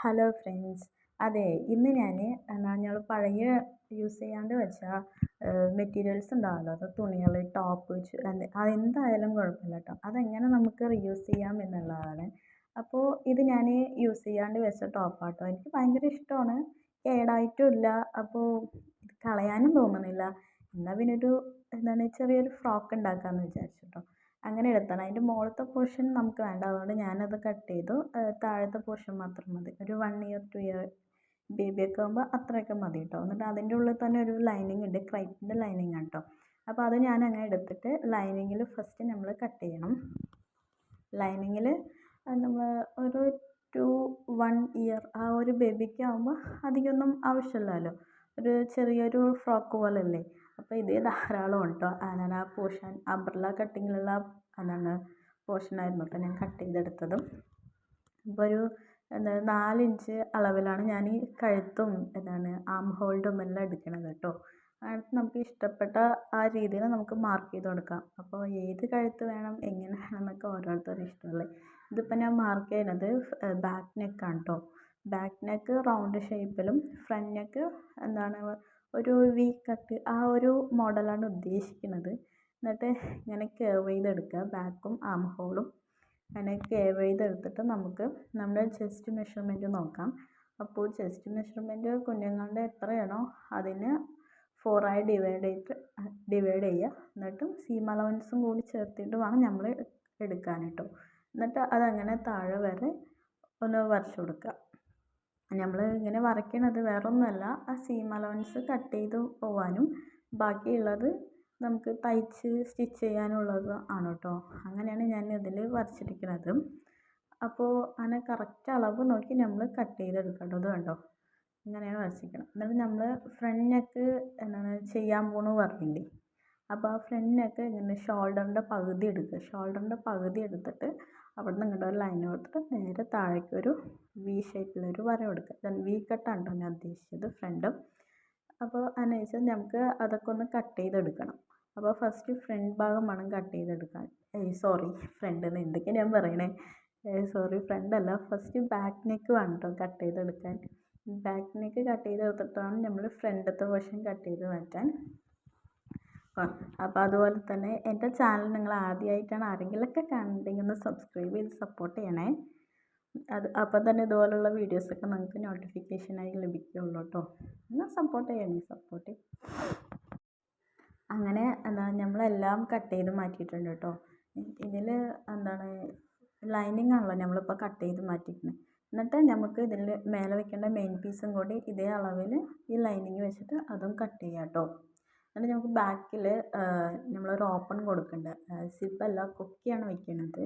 Hello friends അതെ ഇന്ന് ഞാൻ ഞങ്ങൾ പഴയ യൂസ് ചെയ്യാണ്ട് വെച്ച മെറ്റീരിയൽസ് ഉണ്ടാവുമല്ലോ അത് തുണികൾ ടോപ്പ് അതെന്തായാലും കുഴപ്പമില്ല കേട്ടോ അതെങ്ങനെ നമുക്ക് റീയൂസ് ചെയ്യാം എന്നുള്ളതാണ്. അപ്പോൾ ഇത് ഞാൻ യൂസ് ചെയ്യാണ്ട് വെച്ച ടോപ്പാട്ടോ എനിക്ക് ഭയങ്കര ഇഷ്ടമാണ് കേടായിട്ടുമില്ല അപ്പോൾ കളയാനും തോന്നുന്നില്ല എന്നാൽ പിന്നെ ഒരു എന്താണ് ചെറിയൊരു ഫ്രോക്ക് ഉണ്ടാക്കാമെന്ന് വിചാരിച്ചു കേട്ടോ അങ്ങനെ എടുത്താണ്. അതിന്റെ മുകളിലത്തെ പോർഷൻ നമുക്ക് വേണ്ട. അതുകൊണ്ട് ഞാനത് കട്ട് ചെയ്തു. താഴത്തെ പോർഷൻ മാത്രം മതി. ഒരു വൺ ഇയർ ടു ഇയർ ബേബിയൊക്കെ ആകുമ്പോൾ അത്രയൊക്കെ മതി കേട്ടോ എന്നിട്ട് അതിന്റെ ഉള്ളിൽ തന്നെ ഒരു ലൈനിങ് ഉണ്ട്. ക്രൈപ്പിന്റെ ലൈനിങ് ആണ് കേട്ടോ അപ്പോൾ അത് ഞാൻ അങ്ങനെ എടുത്തിട്ട് ലൈനിങ്ങിൽ ഫസ്റ്റ് നമ്മൾ കട്ട് ചെയ്യണം. ലൈനിങ്ങിൽ നമ്മൾ ഒരു ടു വൺ ഇയർ ആ ഒരു ബേബിക്ക് ആകുമ്പോൾ അധികമൊന്നും ആവശ്യമില്ലല്ലോ. ഒരു ചെറിയൊരു ഫ്രോക്ക് പോലെയല്ലേ അപ്പോൾ ഇതേ ധാരാളം കേട്ടോ ഞാൻ ആ പോർഷൻ അംബ്രല്ല കട്ടിങ്ങിലുള്ള അതാണ് പോർഷനായിരുന്നു കേട്ടോ ഞാൻ കട്ട് ചെയ്തെടുത്തതും. അപ്പോൾ ഒരു എന്താ നാല് ഇഞ്ച് അളവിലാണ് ഞാൻ ഈ കഴുത്തും എന്താണ് ആം ഹോൾഡും എല്ലാം എടുക്കണത് കേട്ടോ. അതിനകത്ത് നമുക്ക് ഇഷ്ടപ്പെട്ട ആ രീതിയിൽ നമുക്ക് മാർക്ക് ചെയ്ത് കൊടുക്കാം. അപ്പോൾ ഏത് കഴുത്ത് വേണം എങ്ങനെ വേണം എന്നൊക്കെ ഓരോരുത്തരുടെ ഇഷ്ടമല്ലേ ഇതിപ്പോൾ ഞാൻ മാർക്ക് ചെയ്യുന്നത് ബാക്ക് നെക്കാണ് കേട്ടോ. ബാക്ക് നെക്ക് റൗണ്ട് ഷേപ്പിലും ഫ്രണ്ട് നെക്ക് എന്താണ് ഒരു വി കട്ട് ആ ഒരു മോഡലാണ് ഉദ്ദേശിക്കുന്നത്. എന്നിട്ട് ഇങ്ങനെ കേർവ് ചെയ്തെടുക്കുക. ബാക്കും ആം ഹോളും അങ്ങനെ കേർവ് ചെയ്തെടുത്തിട്ട് നമുക്ക് നമ്മുടെ ചെസ്റ്റ് മെഷർമെന്റ് നോക്കാം. അപ്പോൾ ചെസ്റ്റ് മെഷർമെന്റ് കുഞ്ഞുങ്ങളുടെ എത്രയാണോ അതിന് ഫോറായി ഡിവൈഡ് ചെയ്തിട്ട് ഡിവൈഡ് ചെയ്യുക. എന്നിട്ട് സീം അലവൻസും കൂടി ചേർത്തിട്ട് വേണം നമ്മൾ എടുക്കാൻ എന്നിട്ട് അതങ്ങനെ താഴെ വരെ ഒന്ന് വരച്ച് കൊടുക്കുക. നമ്മൾ ഇങ്ങനെ വരയ്ക്കണത് വേറൊന്നുമല്ല. ആ സീം അലവൻസ് കട്ട് ചെയ്ത് പോവാനും ബാക്കിയുള്ളത് നമുക്ക് തയ്ച്ച് സ്റ്റിച്ച് ചെയ്യാനുള്ളത് ആണ് കേട്ടോ അങ്ങനെയാണ് ഞാൻ ഇതിൽ വരച്ചിരിക്കുന്നത് അപ്പോൾ അങ്ങനെ കറക്റ്റ് അളവ് നോക്കി നമ്മൾ കട്ട് ചെയ്തെടുക്കണം ഇത് കണ്ടോ? ഇങ്ങനെയാണ് വരച്ചിരിക്കുന്നത് എന്നിട്ട് നമ്മൾ ഫ്രണ്ട് നെക്ക് എന്താണ് ചെയ്യാൻ പോകണമെന്ന് പറഞ്ഞില്ലേ? അപ്പോൾ ആ ഫ്രണ്ട് നെക്ക് ഇങ്ങനെ ഷോൾഡറിന്റെ പകുതി എടുക്കുക. ഷോൾഡറിന്റെ പകുതി എടുത്തിട്ട് അവിടെ നിന്ന് ഇങ്ങോട്ട് ഒരു ലൈൻ കൊടുത്തിട്ട് നേരെ താഴേക്ക് ഒരു വി ഷേപ്പിലൊരു വര കൊടുക്കുക. വി കട്ടാണ് കേട്ടോ ഞാൻ ഉദ്ദേശിച്ചത് ഫ്രണ്ടും അപ്പോൾ അതിനനുസരിച്ച് നമുക്ക് അതൊക്കെ ഒന്ന് കട്ട് ചെയ്തെടുക്കണം. അപ്പോൾ ഫസ്റ്റ് ഫ്രണ്ട് ഭാഗം വേണം കട്ട് ചെയ്തെടുക്കാൻ. സോറി ഫ്രണ്ട് എന്ന് എന്തൊക്കെയാണ് ഞാൻ പറയണേ? സോറി ഫ്രണ്ട് അല്ല. ഫസ്റ്റ് ബാക്ക് നെക്ക് വേണം കേട്ടോ കട്ട് ചെയ്തെടുക്കാൻ. ബാക്ക് നെക്ക് കട്ട് ചെയ്തെടുത്തിട്ടാണ് നമ്മൾ ഫ്രണ്ടത്തെ പോർഷൻ കട്ട് ചെയ്ത് മാറ്റാൻ അപ്പോൾ അതുപോലെ തന്നെ എന്റെ ചാനൽ നിങ്ങൾ ആദ്യമായിട്ടാണ് ആരെങ്കിലുമൊക്കെ കാണുന്നുണ്ടെങ്കിൽ ഒന്ന് സബ്സ്ക്രൈബ് ചെയ്ത് സപ്പോർട്ട് ചെയ്യണേ. അത് അപ്പം തന്നെ ഇതുപോലുള്ള വീഡിയോസൊക്കെ നിങ്ങൾക്ക് നോട്ടിഫിക്കേഷനായി ലഭിക്കുള്ളൂ കേട്ടോ എന്നാൽ സപ്പോർട്ട് ചെയ്യണേ സപ്പോർട്ട് അങ്ങനെ എന്താണ് നമ്മളെല്ലാം കട്ട് ചെയ്ത് മാറ്റിയിട്ടുണ്ട് കേട്ടോ ഇതിൽ എന്താണ് ലൈനിങ് ആണല്ലോ നമ്മളിപ്പോൾ കട്ട് ചെയ്ത് മാറ്റിയിരിക്കുന്നത്. എന്നിട്ട് നമുക്ക് ഇതിൽ മേലെ വെക്കേണ്ട മെയിൻ പീസും കൂടി ഇതേ അളവിൽ ഈ ലൈനിങ് വെച്ചിട്ട് അതും കട്ട് ചെയ്യാം കേട്ടോ എന്നിട്ട് നമുക്ക് ബാക്കിൽ നമ്മളൊരു ഓപ്പൺ കൊടുക്കുന്നുണ്ട് സിബ്ബല്ല കൊക്കിയാണ് വെക്കുന്നത്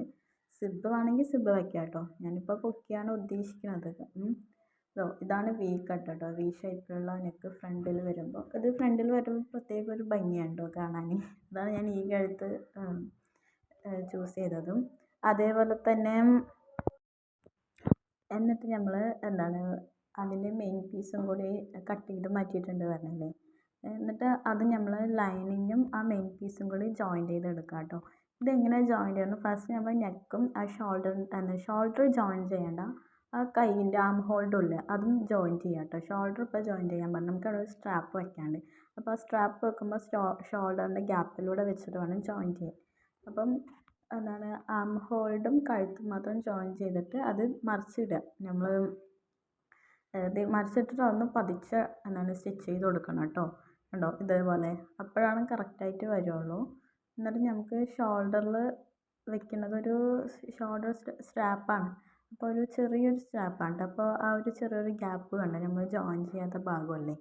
സിബ്ബ് വേണമെങ്കിൽ സിബ്ബ് വയ്ക്കാം കേട്ടോ. ഞാനിപ്പോൾ കൊക്കിയാണ് ഉദ്ദേശിക്കുന്നത് ഇതോ ഇതാണ് വി കട്ട് കേട്ടോ വി ഷേപ്പിലുള്ള നെക്ക് ഫ്രണ്ടിൽ വരുമ്പോൾ ഇത് ഫ്രണ്ടിൽ വരുമ്പോൾ പ്രത്യേക ഒരു ഭംഗിയാണ് കേട്ടോ കാണാൻ അതാണ് ഞാൻ ഈ കഴുത്ത് ചൂസ് ചെയ്തതും. അതേപോലെ തന്നെ എന്നിട്ട് നമ്മൾ എന്താണ് അതിന്റെ മെയിൻ പീസും കൂടി കട്ട് ചെയ്ത് മാറ്റിയിട്ടുണ്ട് പറഞ്ഞില്ലേ? എന്നിട്ട് അത് നമ്മൾ ലൈനിങ്ങും ആ മെയിൻ പീസും കൂടി ജോയിൻ ചെയ്തെടുക്കുക കേട്ടോ ഇതെങ്ങനെ ജോയിൻ ചെയ്യണം? ഫസ്റ്റ് നമ്മൾ നെക്കും ആ ഷോൾഡർ ഷോൾഡർ ജോയിൻ ചെയ്യേണ്ട. ആ കൈയിന്റെ ആം ഹോൾഡും ഇല്ലേ അതും ജോയിൻ ചെയ്യാം കേട്ടോ ഷോൾഡർ ഇപ്പോൾ ജോയിൻ ചെയ്യാൻ പറഞ്ഞു. നമുക്ക് അവിടെ സ്ട്രാപ്പ് വെക്കാണ്ട്. അപ്പോൾ ആ സ്ട്രാപ്പ് വെക്കുമ്പോൾ ഷോൾഡറിന്റെ ഗ്യാപ്പിലൂടെ വെച്ചിട്ട് വേണം ജോയിൻ ചെയ്യാൻ. അപ്പം എന്താണ് ആം ഹോൾഡും കഴുത്തും മാത്രം ജോയിൻ ചെയ്തിട്ട് അത് മറിച്ചിടുക. നമ്മൾ മറിച്ചിട്ടിട്ട് ഒന്ന് പതിച്ച് എന്താണ് സ്റ്റിച്ച് ചെയ്ത് കൊടുക്കണം കേട്ടോ കണ്ടോ ഇതേപോലെ. അപ്പോഴാണ് കറക്റ്റായിട്ട് വരുള്ളൂ. എന്നിട്ട് നമുക്ക് ഷോൾഡറിൽ വെക്കുന്നത് ഒരു ഷോൾഡർ സ്ട്രാപ്പാണ് അപ്പോൾ ഒരു ചെറിയൊരു സ്ട്രാപ്പാണ് അപ്പോൾ ആ ഒരു ചെറിയൊരു ഗ്യാപ്പ് കണ്ടോ? നമ്മൾ ജോയിൻ ചെയ്യാത്ത ഭാഗമല്ലേ?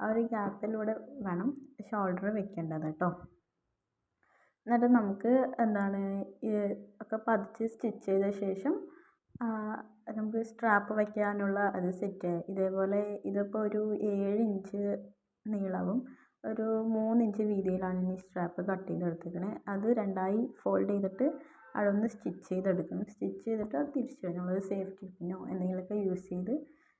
ആ ഒരു ഗ്യാപ്പിലൂടെ വേണം ഷോൾഡർ വെക്കേണ്ടത് കേട്ടോ എന്നിട്ട് നമുക്ക് എന്താണ് ഒക്കെ പതിച്ച് സ്റ്റിച്ച് ചെയ്ത ശേഷം നമുക്ക് സ്ട്രാപ്പ് വയ്ക്കാനുള്ള അത് സെറ്റ് ഇതേപോലെ ഇതിപ്പോൾ ഒരു ഏഴ് ഇഞ്ച് നീളവും ഒരു മൂന്ന് ഇഞ്ച് വീതിയിലാണ് ഈ സ്ട്രാപ്പ് കട്ട് ചെയ്തെടുത്തിരിക്കുന്നത് അത് രണ്ടായി ഫോൾഡ് ചെയ്തിട്ട് അവിടെ ഒന്ന് സ്റ്റിച്ച് ചെയ്തെടുക്കണം. സ്റ്റിച്ച് ചെയ്തിട്ട് അത് തിരിച്ചിടുക നമ്മൾ സേഫ്റ്റി പിന്നോ എന്തെങ്കിലുമൊക്കെ യൂസ് ചെയ്ത്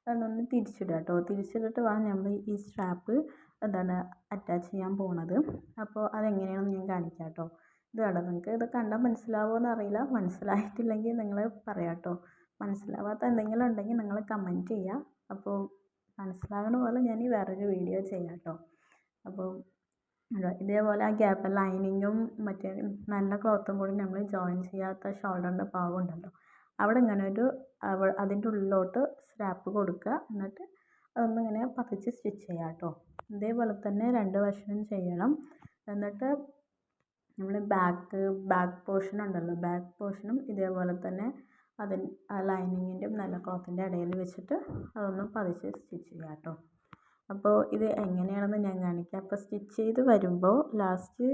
അതൊന്ന് തിരിച്ചിടുക കേട്ടോ. തിരിച്ചിട്ടിട്ട് വേണം നമ്മൾ ഈ സ്ട്രാപ്പ് എന്താണ് അറ്റാച്ച് ചെയ്യാൻ പോണത്. അപ്പോൾ അതെങ്ങനെയാണെന്ന് ഞാൻ കാണിക്കാം കേട്ടോ. ഇത് കണ്ടോ? നിങ്ങൾക്ക് ഇത് കണ്ടാൽ മനസ്സിലാവുമോ എന്നറിയില്ല. മനസ്സിലായിട്ടില്ലെങ്കിൽ നിങ്ങൾ പറയാം കേട്ടോ. മനസ്സിലാവാത്ത എന്തെങ്കിലും ഉണ്ടെങ്കിൽ നിങ്ങൾ കമന്റ് ചെയ്യുക അപ്പോൾ മനസ്സിലാകണ പോലെ ഞാൻ ഈ വേറൊരു വീഡിയോ ചെയ്യാം കേട്ടോ അപ്പോൾ ഇതേപോലെ ആ ഗ്യാപ്പ് ലൈനിങ്ങും മറ്റേ നല്ല ക്ലോത്തും കൂടി നമ്മൾ ജോയിൻ ചെയ്യാത്ത ഷോൾഡറിന്റെ ഭാഗം ഉണ്ടല്ലോ. അവിടെ ഇങ്ങനെ ഒരു അതിന്റെ ഉള്ളിലോട്ട് സ്ട്രാപ്പ് കൊടുക്കുക. എന്നിട്ട് അതൊന്ന് ഇങ്ങനെ പതിച്ച് സ്റ്റിച്ച് ചെയ്യാം കേട്ടോ. ഇതേപോലെ തന്നെ രണ്ട് വശവും ചെയ്യണം. എന്നിട്ട് നമ്മൾ ബാക്ക് ബാക്ക് പോർഷൻ ഉണ്ടല്ലോ. ബാക്ക് പോർഷനും ഇതേപോലെ തന്നെ അതിന് ആ ലൈനിങ്ങിന്റെയും നല്ല ക്ലോത്തിന്റെ ഇടയിൽ വെച്ചിട്ട് അതൊന്ന് പതിച്ച് സ്റ്റിച്ച് ചെയ്യുക കേട്ടോ. അപ്പോൾ ഇത് എങ്ങനെയാണെന്ന് ഞാൻ കാണിക്കാം. അപ്പോൾ സ്റ്റിച്ച് ചെയ്ത് വരുമ്പോൾ ലാസ്റ്റ്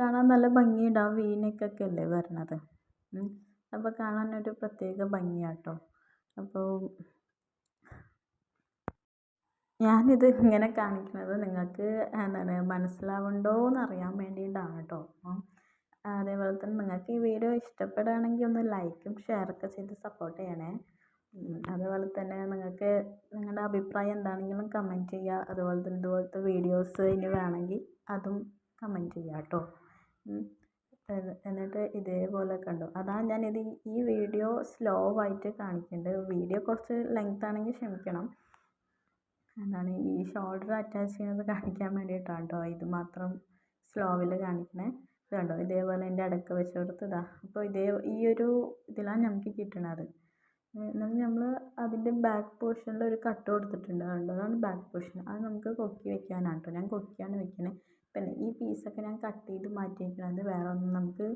കാണാൻ നല്ല ഭംഗിയുണ്ടാവും വി നെക്കൊക്കെ അല്ലേ വരണത്. അപ്പോൾ കാണാൻ ഒരു പ്രത്യേക ഭംഗിയാട്ടോ അപ്പോൾ ഞാനിത് ഇങ്ങനെ കാണിക്കുന്നത് നിങ്ങൾക്ക് എന്താണ് മനസ്സിലാവുന്നുണ്ടോ എന്ന് അറിയാൻ വേണ്ടിയിട്ടാണ് കേട്ടോ. അതേപോലെ തന്നെ നിങ്ങൾക്ക് ഈ വീഡിയോ ഇഷ്ടപ്പെടുകയാണെങ്കിൽ ഒന്ന് ലൈക്കും ഷെയറൊക്കെ ചെയ്ത് സപ്പോർട്ട് ചെയ്യണേ. അതുപോലെ തന്നെ നിങ്ങൾക്ക് നിങ്ങളുടെ അഭിപ്രായം എന്താണെങ്കിലും കമന്റ് ചെയ്യുക. അതുപോലെ തന്നെ ഇതുപോലത്തെ വീഡിയോസ് ഇനി വേണമെങ്കിൽ അതും കമന്റ് ചെയ്യുക കേട്ടോ. എന്നിട്ട് ഇതേപോലെ കണ്ടു. അതാണ് ഞാനിത് ഈ വീഡിയോ സ്ലോ ആയിട്ട് കാണിക്കുന്നുണ്ട് വീഡിയോ കുറച്ച് ലെങ്ത് ആണെങ്കിൽ ക്ഷമിക്കണം. എന്താണ് ഈ ഷോൾഡർ അറ്റാച്ച് ചെയ്യുന്നത് കാണിക്കാൻ വേണ്ടിയിട്ടാണ് കേട്ടോ. ഇത് മാത്രം സ്ലോവിൽ കാണിക്കണേ. കണ്ടോ? ഇതേപോലെ എന്റെ അടക്ക വെച്ച് ഇതാ. അപ്പോൾ ഇതേ ഈ ഒരു ഇതിലാണ് നമുക്ക് കിട്ടണത്. എന്നാൽ നമ്മൾ അതിന്റെ ബാക്ക് പോർഷനിൽ ഒരു കട്ട് കൊടുത്തിട്ടുണ്ട് കണ്ടോ? അതാണ് ബാക്ക് പോർഷൻ അത് നമുക്ക് കൊക്കി വെക്കാനാണ് കേട്ടോ. ഞാൻ കൊക്കിയാണ് വെക്കണേ. പിന്നെ ഈ പീസൊക്കെ ഞാൻ കട്ട് ചെയ്ത് മാറ്റി വെക്കണത് വേറെ ഒന്നും നമുക്ക്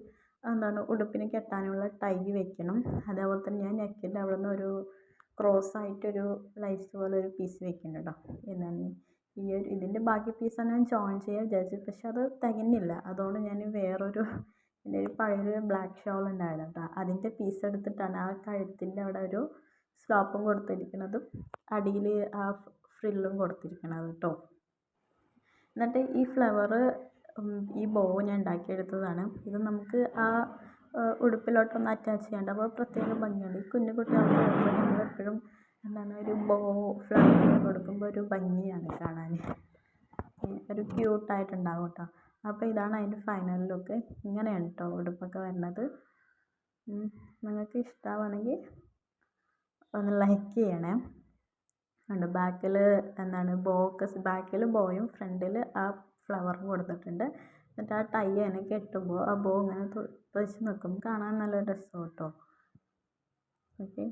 എന്താണ് ഉടുപ്പിന് കെട്ടാനുള്ള ടൈ വെക്കണം. അതേപോലെ തന്നെ ഞാൻ നെക്കിന്റെ അവിടെ നിന്ന് ഒരു ക്രോസ് ആയിട്ടൊരു ലൈസ് പോലെ ഒരു പീസ് വെക്കുന്നുണ്ട് കേട്ടോ ഈ ഒരു ഇതിന്റെ ബാക്കി പീസാണ് ഞാൻ ജോയിൻ ചെയ്യാൻ വിചാരിച്ചത്. പക്ഷെ അത് തികഞ്ഞില്ല. അതുകൊണ്ട് ഞാൻ വേറൊരു എന്റെ ഒരു പഴയൊരു ബ്ലാക്ക് ഷോൾ ഉണ്ടായിരുന്നു കേട്ടോ. അതിന്റെ പീസ് എടുത്തിട്ടാണ് ആ കഴുത്തിന്റെ അവിടെ ഒരു സ്ലോപ്പും കൊടുത്തിരിക്കുന്നത് അടിയിൽ ആ ഫ്രില്ലും കൊടുത്തിരിക്കുന്നത് കേട്ടോ. എന്നിട്ട് ഈ ഫ്ലവർ ഈ ബോ ഞാൻ ഉണ്ടാക്കിയെടുത്തതാണ്. ഇത് നമുക്ക് ആ ഉടുപ്പിലോട്ടൊന്ന് അറ്റാച്ച് ചെയ്യേണ്ട. അപ്പോൾ പ്രത്യേക ഭംഗിയുണ്ട്. ഈ കുഞ്ഞു കുട്ടികൾക്ക് നമ്മൾ എപ്പോഴും എന്താണ് ഒരു ബോ ഫ്ലവർ കൊടുക്കുമ്പോൾ ഒരു ഭംഗിയാണ് കാണാൻ ഒരു ക്യൂട്ടായിട്ടുണ്ടാവും കേട്ടോ അപ്പോൾ ഇതാണ് അതിന്റെ ഫൈനൽ ലുക്ക്. ഇങ്ങനെയാണ് കേട്ടോ ഉടുപ്പൊക്കെ വരുന്നത് നിങ്ങൾക്ക് ഇഷ്ടമാവുകയാണെങ്കിൽ ഒന്ന് ലൈക്ക് ചെയ്യണേ. ഉണ്ട് ബാക്കിൽ എന്താണ് ബോക്കസ് ബാക്കിൽ ബോയും ഫ്രണ്ടിൽ ആ ഫ്ലവറും കൊടുത്തിട്ടുണ്ട്. എന്നിട്ട് ആ ടൈ അതിനെ കെട്ടുമ്പോൾ ആ ബോ ഇങ്ങനെ വെച്ച് നിൽക്കും കാണാൻ നല്ല രസമാണ് കേട്ടോ ഓക്കെ.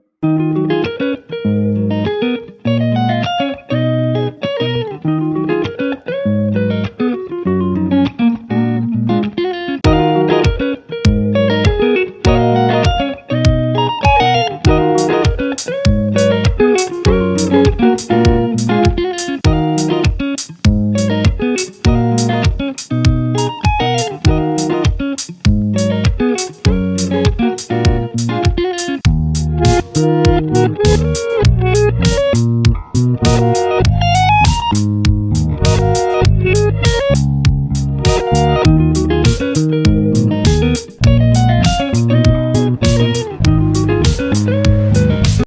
Thank you.